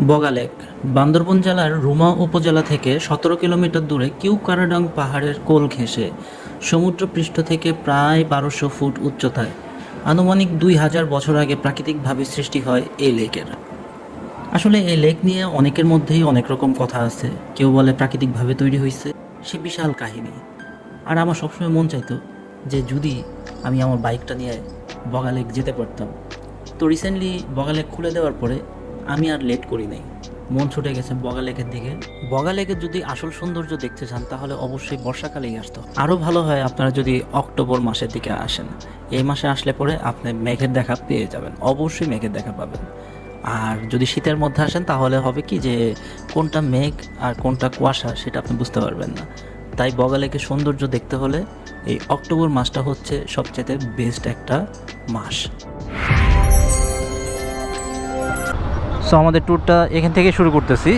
বগালেক, বান্দরবন জেলার রুমা উপজেলা থেকে সতেরো কিলোমিটার দূরে কিউকারাডাং পাহাড়ের কোল ঘেঁষে সমুদ্রপৃষ্ঠ থেকে প্রায় বারোশো ফুট উচ্চতায়। আনুমানিক দুই হাজার বছর আগে প্রাকৃতিকভাবে সৃষ্টি হয় এই লেকের। আসলে এই লেক নিয়ে অনেকের মধ্যেই অনেক রকম কথা আছে। কেউ বলে প্রাকৃতিকভাবে তৈরি হয়েছে সে বিশাল কাহিনী। আর আমার সবসময় মন চাইতো যে যদি আমি আমার বাইকটা নিয়ে বগালেক যেতে পারতাম। তো রিসেন্টলি বগালেক খুলে দেওয়ার পরে আমি আর লেট করি নাই। মন ছুটে গেছে বগালেকের দিকে। বগালেকের যদি আসল সৌন্দর্য দেখতে চান, তাহলে অবশ্যই বর্ষাকালেই আসতো আরও ভালো হয় আপনারা যদি অক্টোবর মাসের দিকে আসেন। এই মাসে আসলে পরে আপনি মেঘের দেখা পেয়ে যাবেন। অবশ্যই মেঘের দেখা পাবেন। আর যদি শীতের মধ্যে আসেন, তাহলে হবে কি যে, কোনটা মেঘ আর কোনটা কুয়াশা সেটা আপনি বুঝতে পারবেন না। তাই বগালেকের সৌন্দর্য দেখতে হলে এই অক্টোবর মাসটা হচ্ছে সবচেয়ে বেস্ট একটা মাস। সো আমাদের ট্যুরটা এখান থেকে শুরু করতেছি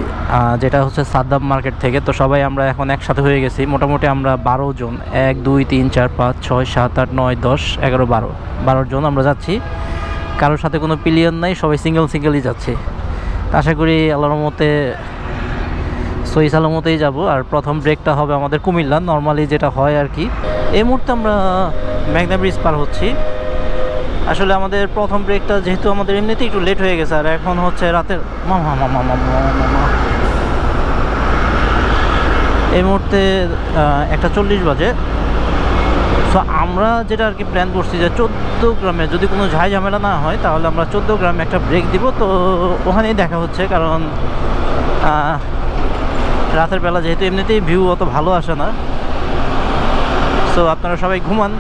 যেটা হচ্ছে সাদ্দাম মার্কেট থেকে। তো সবাই আমরা এখন একসাথে হয়ে গেছি। মোটামুটি আমরা বারো জন, এক, দুই, তিন, চার, পাঁচ, ছয়, সাত, আট, নয়, দশ, এগারো, বারো বারো জন আমরা যাচ্ছি। কারোর সাথে কোনো পিলিয়ন নাই, সবাই সিঙ্গেল সিঙ্গেলই যাচ্ছে। আশা করি আল্লাহর মতে সহি সালামতেই যাব। আর প্রথম ব্রেকটা হবে আমাদের কুমিল্লা। নর্মালি যেটা হয় আর কি, এই মুহূর্তে আমরা মেঘনা ব্রিজ পার হচ্ছি। আসলে আমাদের প্রথম ব্রেকটা যেহেতু আমাদের এমনিতেই একটু লেট হয়ে গেছে, আর এখন হচ্ছে রাতের মামা মামা মামা মামা এই মুহূর্তে একটা চল্লিশ বাজে। সো আমরা যেটা আর কি প্ল্যান করছি যে চোদ্দ গ্রামে যদি কোনো ঝাই ঝামেলা না হয়, তাহলে আমরা চোদ্দ গ্রামে একটা ব্রেক দিব। তো ওখানেই দেখা হচ্ছে, কারণ রাতের বেলা যেহেতু এমনিতেই ভিউ অত ভালো আসে না। সো আপনারা সবাই ঘুমান।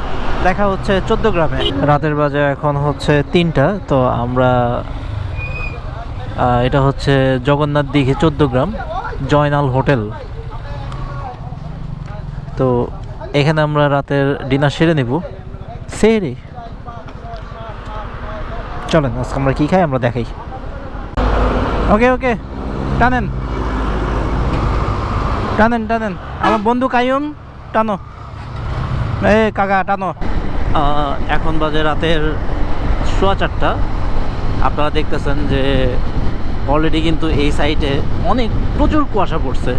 দেখা হচ্ছে চোদ্দ গ্রামে। রাতের বাজে এখন হচ্ছে তিনটা, তো আমরা এটা হচ্ছে জগন্নাথ দিঘি চোদ্দ গ্রাম, জয়নাল হোটেল। তো এখানে আমরা রাতের ডিনার সেরে নেব। সেরে। চলেন, আজকে আমরা কী খাই আমরা দেখাই। ওকে ওকে, টানেন। টানেন টানেন। আমার বন্ধু কায়ুম টানো। এ, কাকা, টানো। এখন বাজে রাতের সোয়া চারটা। আপনারা দেখতেছেন যে অলরেডি কিন্তু এই সাইটে অনেক প্রচুর কুয়াশা পড়ছে।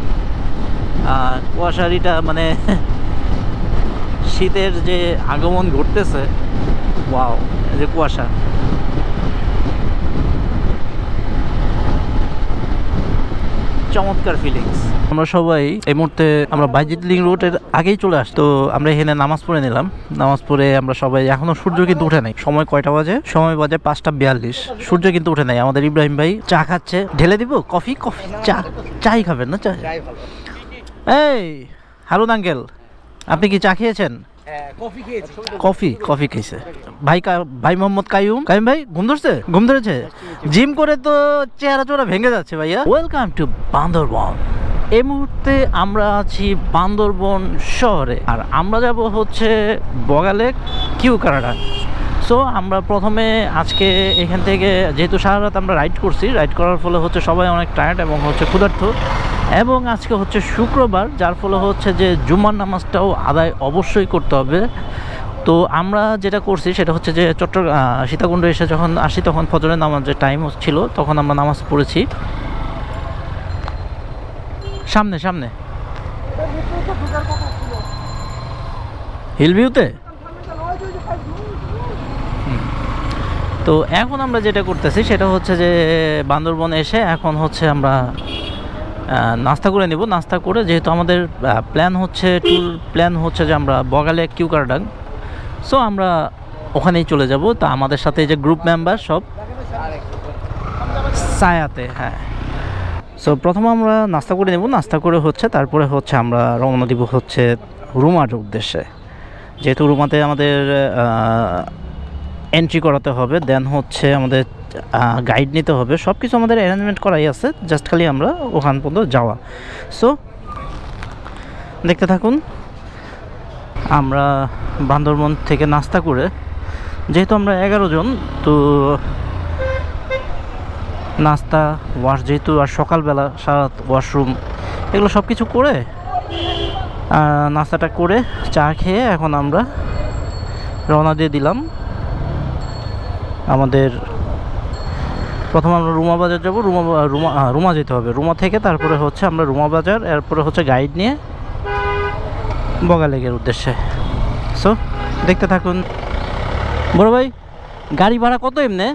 আর কুয়াশারিটা মানে শীতের যে আগমন ঘটতেছে ওয়াও যে কুয়াশা। চমৎকার ফিলিংস আমরা সবাই এই মুহূর্তে আমরা বাইজিৎ লিং রোডের আগেই চলে আস তো আমরা এখানে নামাজ পড়ে নিলাম। নামাজ পড়ে আমরা সবাই এখনও সূর্য কিন্তু উঠে নাই। সময় কয়টা বাজে? সময় বাজে পাঁচটা বিয়াল্লিশ। সূর্য কিন্তু উঠে নাই। আমাদের ইব্রাহিম ভাই চা খাচ্ছে। ঢেলে দিব? কফি? কফি? চা? চাই খাবেন না? চা? এই হারুন আঙ্কেল আপনি কি চা খেয়েছেন? কফি কফি কফি খেয়েছে। ভাই ভাই মোহাম্মদ কাইয়ুম? কাইম ভাই, ঘুম ধরছে? ঘুম ধরেছে? জিম করে তো চেহারা চোরা ভেঙে যাচ্ছে ভাইয়া। Welcome to Bandarban. এই মুহূর্তে আমরা আছি বান্দরবন শহরে। আর আমরা যাব হচ্ছে বগালেক কিউ কানাডা সো আমরা প্রথমে আজকে এখান থেকে, যেহেতু সারা রাত আমরা রাইড করছি রাইড করার ফলে হচ্ছে সবাই অনেক টায়ার্ড এবং হচ্ছে ক্ষুধার্থ এবং আজকে হচ্ছে শুক্রবার, যার ফলে হচ্ছে যে জুমার নামাজটাও আদায় অবশ্যই করতে হবে। তো আমরা যেটা করছি সেটা হচ্ছে যে চট্টগ্রাম সীতাকুণ্ড এসে যখন আসি, তখন ফজরের নামাজের টাইম ছিল, তখন আমরা নামাজ পড়েছি। সামনে সামনে। হিল ভিউতে তো এখন আমরা যেটা করতেছি, সেটা হচ্ছে যে বান্দরবনে এসে এখন হচ্ছে আমরা নাস্তা করে নিব। নাস্তা করে যেহেতু আমাদের প্ল্যান হচ্ছে ট্যুর প্ল্যান হচ্ছে যে আমরা বগালে কিউকারডাং। সো আমরা ওখানেই চলে যাব। তা আমাদের সাথে যে গ্রুপ মেম্বার সব, সায়াতে হ্যাঁ। সো প্রথম আমরা নাস্তা করে নেব। নাস্তা করে হচ্ছে, তারপরে হচ্ছে আমরা রওনা দিব হচ্ছে রুমার উদ্দেশ্যে। যেহেতু রুমাতে আমাদের এন্ট্রি করাতে হবে দেন হচ্ছে আমাদের গাইড নিতে হবে। সব কিছু আমাদের অ্যারেঞ্জমেন্ট করাই আছে জাস্ট খালি আমরা ওখান পর্যন্ত যাওয়া। সো দেখতে থাকুন, আমরা বান্দরবন থেকে নাস্তা করে, যেহেতু আমরা এগারো জন, তো নাস্তা ওয়াশ যেহেতু আর সকালবেলা সারা ওয়াশরুম এগুলো সব কিছু করে নাস্তাটা করে চা খেয়ে এখন আমরা রওনা দিয়ে দিলাম। আমাদের প্রথম আমরা রুমা বাজার যাব, রুমা রুমা রুমা যেতে হবে। রুমা থেকে তারপরে হচ্ছে আমরা রুমা বাজার, এরপরে হচ্ছে গাইড নিয়ে বগালেগের উদ্দেশ্যে। সো দেখতে থাকুন। বড় ভাই, গাড়ি ভাড়া কত এমনে?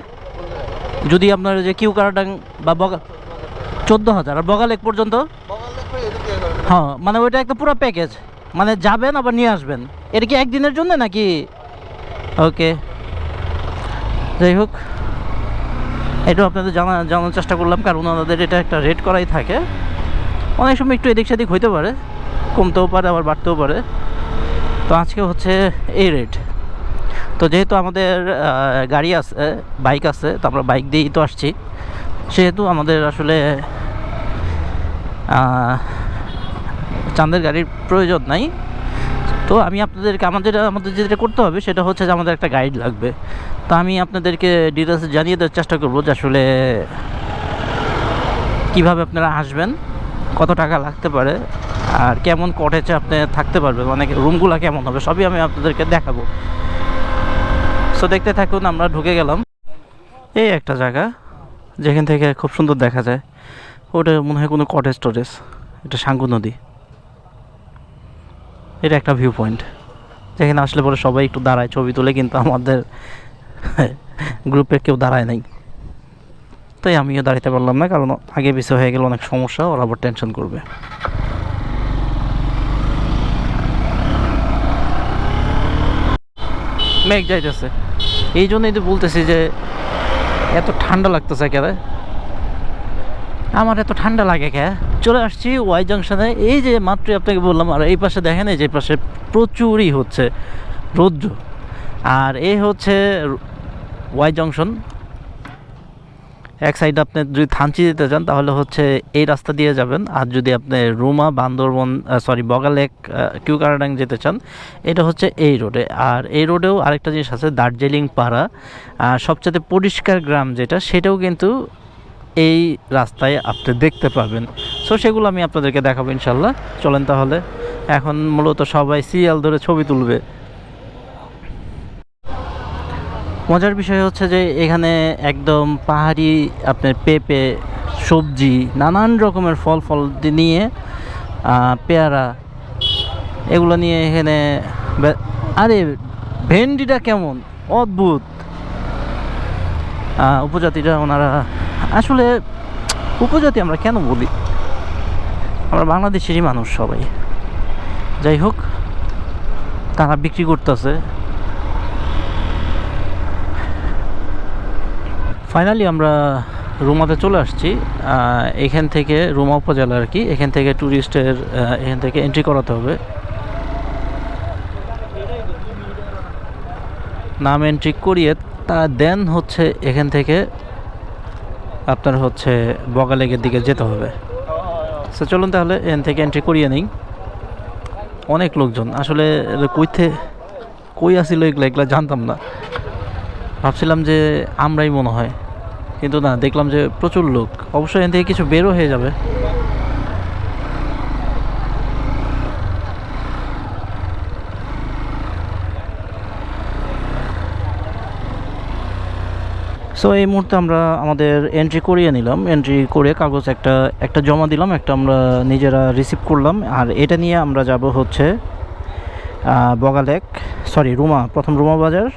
যদি আপনার যে কিউ কারাডাং বা বগা, চোদ্দ হাজার। আর বগালেক পর্যন্ত? হ্যাঁ মানে ওইটা একটা পুরো প্যাকেজ মানে যাবেন আবার নিয়ে আসবেন। এটা কি একদিনের জন্য নাকি? ওকে যাই হোক। এটাও আপনাদের জানা, জানার চেষ্টা করলাম, কারণ ওনাদের এটা একটা রেট করাই থাকে। অনেক সময় একটু এদিক সেদিক হইতে পারে, কমতেও পারে, আবার বাড়তেও পারে। তো আজকে হচ্ছে এই রেট তো যেহেতু আমাদের গাড়ি আছে বাইক আছে, তো আমরা বাইক দিয়েই তো আসছি। সেহেতু আমাদের আসলে চাঁদের গাড়ির প্রয়োজন নাই। তো আমি আপনাদেরকে, আমাদের আমাদের যেটা করতে হবে, সেটা হচ্ছে যে আমাদের একটা গাইড লাগবে। তো আমি আপনাদেরকে ডিটেলস জানিয়ে দেওয়ার চেষ্টা করব যে আসলে কীভাবে আপনারা আসবেন, কত টাকা লাগতে পারে, আর কেমন কটেজে আপনি থাকতে পারবেন মানে রুমগুলো কেমন হবে, সবই আমি আপনাদেরকে দেখাবো। সো দেখতে থাকুন, আমরা ঢুকে গেলাম। এই একটা জায়গা, যেখান থেকে খুব সুন্দর দেখা যায়। ওটা মনে হয় কোনো কটেজ টটেজ, এটা সাঙ্গু নদী। এটা একটা ভিউ পয়েন্ট যেখানে আসলে পরে সবাই একটু দাঁড়ায় ছবি তুলে, কিন্তু আমাদের গ্রুপে কেউ দাঁড়ায় নাই। তাই আমিও দাঁড়াতে পারলাম না, কারণ আগে পিছিয়ে হয়ে গেলে অনেক সমস্যা, ওরা আবার টেনশন করবে। মেঘ যাইতেছে। এই জন্যই তো বলতেছি যে, এত ঠান্ডা লাগতেছে কেরে আমার এত ঠান্ডা লাগে কে? চলে আসছি ওয়াই জাংশনে এই যে মাত্র আপনাকে বললাম, আর এই পাশে দেখেন এই যে পাশে প্রচুরই হচ্ছে রৌদ্র। আর এই হচ্ছে ওয়াই জংশন এক সাইডে আপনি যদি থানচি যেতে চান, তাহলে হচ্ছে এই রাস্তা দিয়ে যাবেন। আর যদি আপনি রুমা, বান্দরবন সরি বগালেক কিউ কারাডাং যেতে চান, এটা হচ্ছে এই রোডে আর এই রোডেও আরেকটা জিনিস আছে, দার্জিলিং পাড়া। আর সবচেয়ে পরিষ্কার গ্রাম যেটা, সেটাও কিন্তু এই রাস্তায় আপনি দেখতে পাবেন। সো সেগুলো আমি আপনাদেরকে দেখাবো ইনশাল্লাহ। চলেন তাহলে। এখন মূলত সবাই সিরিয়াল ধরে ছবি তুলবে। মজার বিষয় হচ্ছে যে এখানে একদম পাহাড়ি আপনার পেঁপে সবজি নানান রকমের ফল ফল নিয়ে পেয়ারা এগুলো নিয়ে এখানে আরে ভেন্ডিটা কেমন? অদ্ভুত। আহ, উপজাতিরা ওনারা আসলে উপজাতি আমরা কেন বলি? আমরা বাংলাদেশেরই মানুষ সবাই। যাই হোক তারা বিক্রি করতেছে। ফাইনালি আমরা রুমাতে চলে আসছি। এখান থেকে রুমা উপজেলা আর কি, এখান থেকে ট্যুরিস্টের এখান থেকে এন্ট্রি করাতে হবে। নাম এন্ট্রি করিয়ে তা দেন হচ্ছে এখান থেকে আপনার হচ্ছে বগালেগের দিকে যেতে হবে। সো চলুন তাহলে এখান থেকে এন্ট্রি করিয়ে নিই। অনেক লোকজন। আসলে কইতে কই আসিল এগুলো এগুলো জানতাম না। ভাবছিলাম যে আমরাই মনে হয়। কিন্তু না, দেখলাম যে প্রচুর লোক। অবশ্যই এখান থেকে কিছু বেরো হয়ে যাবে। সো এই মুহূর্তে আমরা আমাদের এন্ট্রি করিয়ে নিলাম। এন্ট্রি করে কাগজ একটা একটা জমা দিলাম, একটা আমরা নিজেরা রিসিভ করলাম। আর এটা নিয়ে আমরা যাব হচ্ছে বগালেক সরি রুমা, প্রথম রুমা বাজার।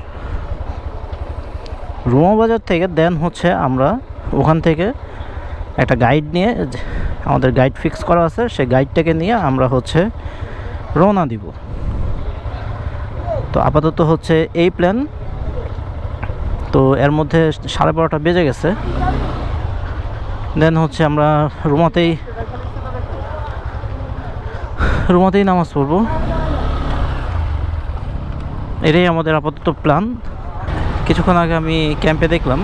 রুমা বাজার থেকে দেন হচ্ছে আমরা ওখান থেকে একটা গাইড নিয়ে, আমাদের গাইড ফিক্স করা আছে সেই গাইডটাকে নিয়ে আমরা হচ্ছে রওনা দিব। তো আপাতত হচ্ছে এই প্ল্যান তো এর মধ্যে সাড়ে বারোটা বেজে গেছে। দেন হচ্ছে আমরা রুমাতেই রুমাতেই নামাজ পড়ব। এটাই আমাদের আপাতত প্ল্যান কিছুক্ষণ আগে আমি ক্যাম্পে দেখলাম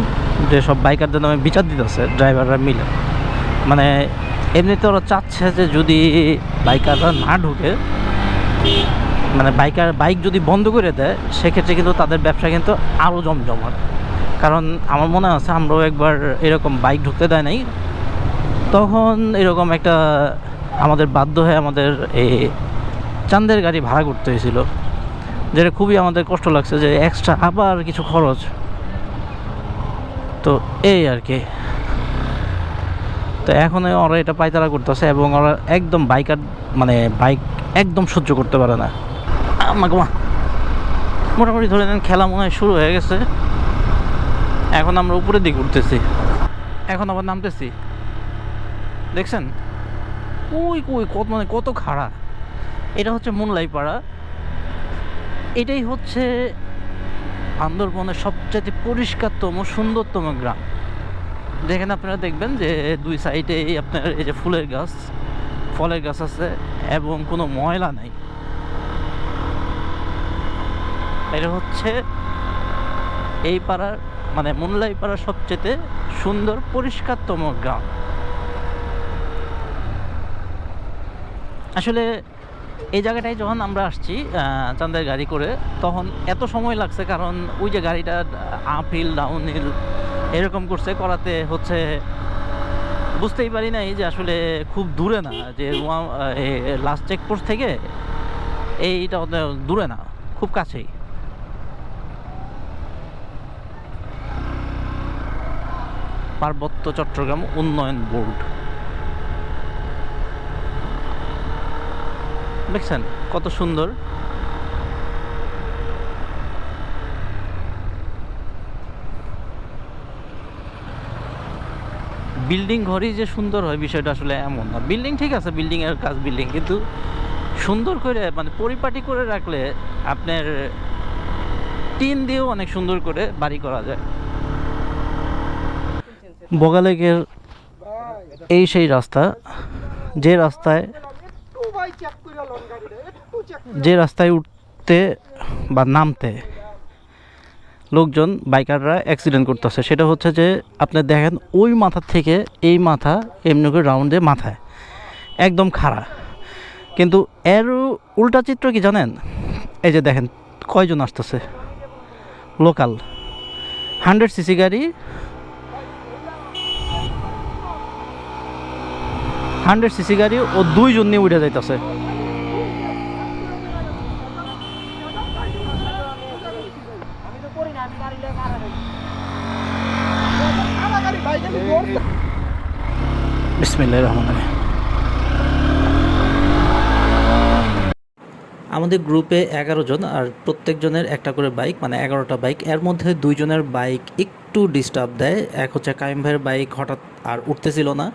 যে সব বাইকারদের নামে বিচার দিতেছে ড্রাইভাররা মিলে। মানে এমনিতে ওরা চাচ্ছে যে যদি বাইকাররা না ঢুকে মানে বাইকার বাইক যদি বন্ধ করে দেয়, সেক্ষেত্রে কিন্তু তাদের ব্যবসা কিন্তু আরও জমজমাট কারণ আমার মনে আছে, আমরাও একবার এরকম বাইক ঢুকতে দেয় নাই। তখন এরকম একটা আমাদের বাধ্য হয়ে আমাদের এই চান্দের গাড়ি ভাড়া করতে হয়েছিল। যেটা খুবই আমাদের কষ্ট লাগছে যে এক্সট্রা আবার কিছু খরচ। তো এই আর কি। তো এখন ওরা এটা পায়তারা করতেছে এবং ওরা একদম বাইকার মানে বাইক একদম সহ্য করতে পারে না। আমাকে মোটামুটি ধরে নেন খেলা মনে হয় শুরু হয়ে গেছে। এখন আমরা উপরের দিকে উঠতেছি। এখন আবার নামতেছি। দেখছেন? ওই কই, কত মানে কত খাড়া। এটা হচ্ছে মুনলাই পাড়া এটাই হচ্ছে বান্দরবনের সবচেয়ে পরিষ্কারতম, সুন্দরতম গ্রাম। যেখানে আপনারা দেখবেন যে দুই সাইডে আপনার এই যে ফুলের গাছ, ফলের গাছ আছে এবং কোনো ময়লা নাই। এটা হচ্ছে এই পাড়ার মানে মুনলাই পাড়ার সবচেয়ে সুন্দর, পরিষ্কারতম গ্রাম। আসলে এই জায়গাটায় যখন আমরা আসছি চাঁদের গাড়ি করে, তখন এত সময় লাগছে, কারণ ওই যে গাড়িটা আপ হিল ডাউন হিল এরকম করছে, করাতে হচ্ছে, বুঝতেই পারি নাই যে আসলে খুব দূরে না, যে লাস্ট চেকপোস্ট থেকে এইটা দূরে না, খুব কাছেই। পার্বত্য চট্টগ্রাম উন্নয়ন বোর্ড। দেখছেন? কত সুন্দর। বিল্ডিং ঘরই যে সুন্দর হয় বিষয়টা আসলে এমন না। বিল্ডিং ঠিক আছে, বিল্ডিং এর কাজ বিল্ডিং, কিন্তু সুন্দর করে মানে পরিপাটি করে রাখলে আপনার টিন দিয়েও অনেক সুন্দর করে বাড়ি করা যায়। বগালেকের এই সেই রাস্তা, যে রাস্তায় যে রাস্তায় উঠতে বা নামতে লোকজন, বাইকাররা অ্যাক্সিডেন্ট করতেছে, সেটা হচ্ছে যে আপনি দেখেন ওই মাথা থেকে এই মাথা এমনি করে রাউন্ডে মাথায়, একদম খাড়া। কিন্তু এর উল্টা চিত্র কি জানেন? এই যে দেখেন, কয়জন আসতেছে? লোকাল হান্ড্রেড সিসি গাড়ি হান্ড্রেড সিসি গাড়ি ও দুইজন নিয়ে উঠে যাইতেছে। আমাদের গ্রুপে এগারো জন আর প্রত্যেকজনের একটা করে বাইক মানে এগারোটা বাইক। এর মধ্যে দুইজনের বাইক একটু ডিস্টার্ব দেয়। এক হচ্ছে কাইম ভাইয়ের বাইক হঠাৎ আর উঠতেছিল না।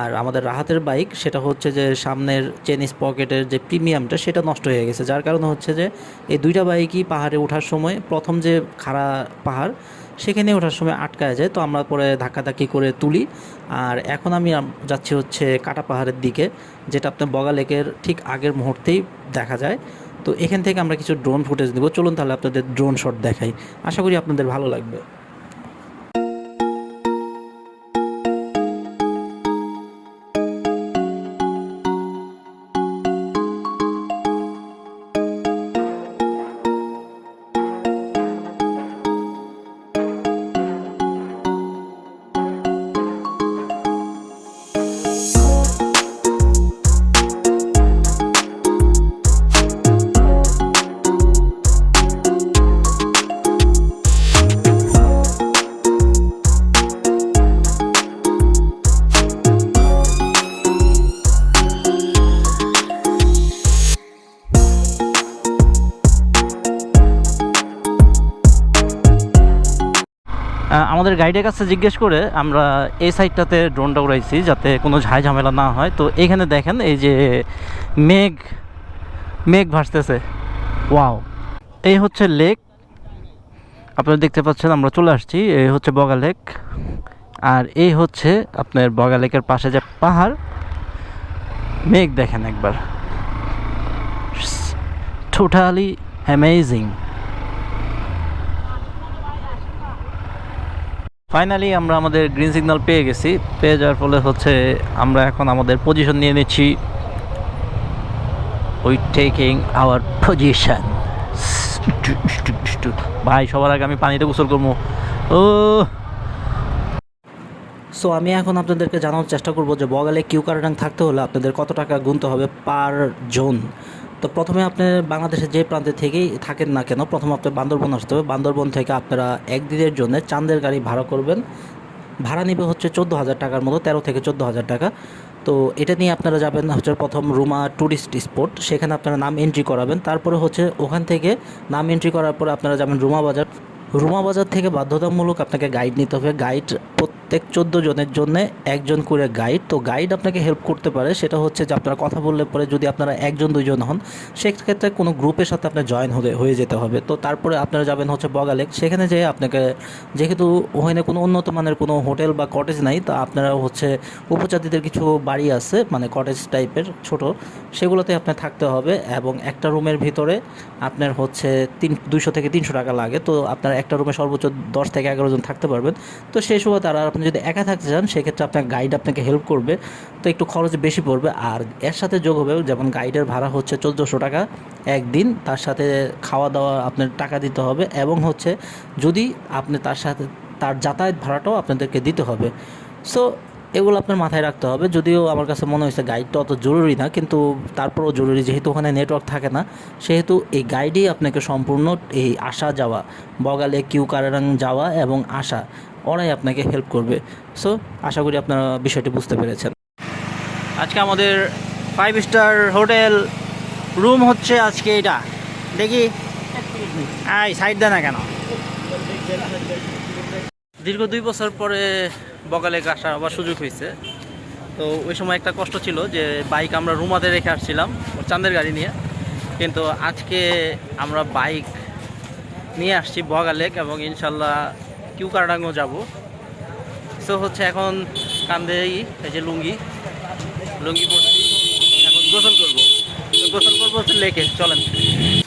আর আমাদের রাহাতের বাইক, সেটা হচ্ছে যে সামনের চেনিস পকেটের যে প্রিমিয়ামটা সেটা নষ্ট হয়ে গেছে। যার কারণে হচ্ছে যে এই দুইটা বাইকই পাহাড়ে ওঠার সময় প্রথম যে খাড়া পাহাড় সেখানে ওঠার সময় আটকায় যায়। তো আমরা পরে ধাক্কাধাক্কি করে তুলি। আর এখন আমি যাচ্ছি হচ্ছে কাটা পাহাড়ের দিকে, যেটা আপনার বগা লেকের ঠিক আগের মুহূর্তেই দেখা যায়। তো এখান থেকে আমরা কিছু ড্রোন ফুটেজ দেবো চলুন তাহলে আপনাদের ড্রোন শট দেখাই। আশা করি আপনাদের ভালো লাগবে। আমাদের গাইডের কাছে জিজ্ঞেস করে আমরা এই সাইডটাতে ড্রোনটা উড়াইছি যাতে কোনো ঝাই ঝামেলা না হয়। তো এখানে দেখেন এই যে মেঘ মেঘ ভাসতেছে। ওয়াও এই হচ্ছে লেক আপনারা দেখতে পাচ্ছেন আমরা চলে আসছি এই হচ্ছে বগা লেক আর এই হচ্ছে আপনার বগা লেকের পাশে যে পাহাড় মেঘ দেখেন একবার। টোটালি অ্যামেজিং ফাইনালি আমরা আমাদের গ্রিন সিগন্যাল পেয়ে গেছি। পেয়ে যাওয়ার ফলে হচ্ছে আমরা এখন আমাদের পজিশন নিয়ে নিচ্ছি। উই টেকিং আওয়ার পজিশন ভাই, সবার আগে আমি পানিতে গোসল করব। ও। সো আমি এখন আপনাদেরকে জানানোর চেষ্টা করব যে বগালে কিউ কার্ডাং থাকতে হলে আপনাদের কত টাকা গুনতে হবে পার জোন? তো প্রথমে আপনি বাংলাদেশের যে প্রান্তে থেকেই থাকেন না কেন, প্রথমে আপনি বান্দরবন আসতে হবে। বান্দরবন থেকে আপনারা একদিনের জন্য চাঁদের গাড়ি ভাড়া করবেন। ভাড়া নেবে হচ্ছে চোদ্দ হাজার টাকার মতো, তেরো থেকে চোদ্দ হাজার টাকা। তো এটা নিয়ে আপনারা যাবেন হচ্ছে প্রথম রুমা ট্যুরিস্ট স্পট, সেখানে আপনারা নাম এন্ট্রি করাবেন। তারপরে হচ্ছে ওখান থেকে নাম এন্ট্রি করার পর আপনারা যাবেন রুমা বাজার। রুমা বাজার থেকে বাধ্যতামূলক আপনাকে গাইড নিতে হবে। গাইড প্রত্যেক চোদ্দ জনের জন্য একজন করে গাইড তো গাইড আপনাকে হেল্প করতে পারে, সেটা হচ্ছে যে আপনারা কথা বললে পরে যদি আপনারা একজন, দুইজন হন, সেক্ষেত্রে কোনো গ্রুপের সাথে আপনার জয়েন হতে হয়ে যেতে হবে। তো তারপরে আপনারা যাবেন হচ্ছে বগালেক। সেখানে যেয়ে আপনাকে যেহেতু ওখানে কোনো উন্নত মানের কোনো হোটেল বা কটেজ নাই, তা আপনারা হচ্ছে উপজাতিদের কিছু বাড়ি আছে মানে কটেজ টাইপের ছোট, সেগুলোতে আপনার থাকতে হবে এবং একটা রুমের ভিতরে আপনার হচ্ছে তিন দুইশো থেকে তিনশো টাকা লাগে। তো আপনার একটা রুমে সর্বোচ্চ দশ থেকে এগারো জন থাকতে পারবেন। তো সেই সময় তারা আপনি যদি একা থাকতে চান, সেক্ষেত্রে আপনার গাইড আপনাকে হেল্প করবে। তো একটু খরচ বেশি পড়বে। আর এর সাথে যোগ হবে, যেমন গাইডের ভাড়া হচ্ছে চোদ্দোশো টাকা একদিন। তার সাথে খাওয়া দাওয়া আপনার টাকা দিতে হবে এবং হচ্ছে যদি আপনি তার সাথে, তার যাতায়াত ভাড়াটাও আপনাদেরকে দিতে হবে। সো এগুলো আপনার মাথায় রাখতে হবে। যদিও আমার কাছে মনে হয়েছে গাইডটা অত জরুরি না কিন্তু তারপরেও জরুরি যেহেতু ওখানে নেটওয়ার্ক থাকে না সেহেতু এই গাইডই আপনাকে সম্পূর্ণ এই আসা যাওয়া বগালে কিউ কারারাং যাওয়া এবং আসা ওরাই আপনাকে হেল্প করবে। সো আশা করি আপনারা বিষয়টি বুঝতে পেরেছেন। আজকে আমাদের ফাইভ স্টার হোটেল রুম হচ্ছে আজকে এটা। দেখি। আই সাইড দেয় না কেন? দীর্ঘ দুই বছর পরে বগালে আসার আবার সুযোগ হয়েছে। তো ওই সময় একটা কষ্ট ছিল যে বাইক আমরা রুমাতে রেখে আসছিলাম, চাঁদের গাড়ি নিয়ে। কিন্তু আজকে আমরা বাইক নিয়ে আসছি বগালেক এবং ইনশাল্লাহ কিউ কারাডাঙ্গও যাব। সো হচ্ছে এখন কান্দেই এই যে লুঙ্গি। লুঙ্গি পরছি, এখন গোসল করব। গোসল করব হচ্ছে লেকে, চলেন।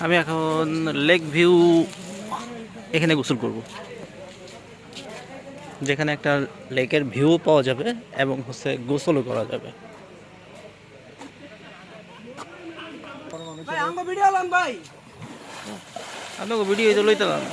আমি এখন লেক ভিউ এখানে গোসল করব। যেখানে একটা লেকের ভিউ পাওয়া যাবে এবং হচ্ছে গোসলও করা যাবে। ভিডিও আপনাকে ভিডিও তো লইতে পারেন।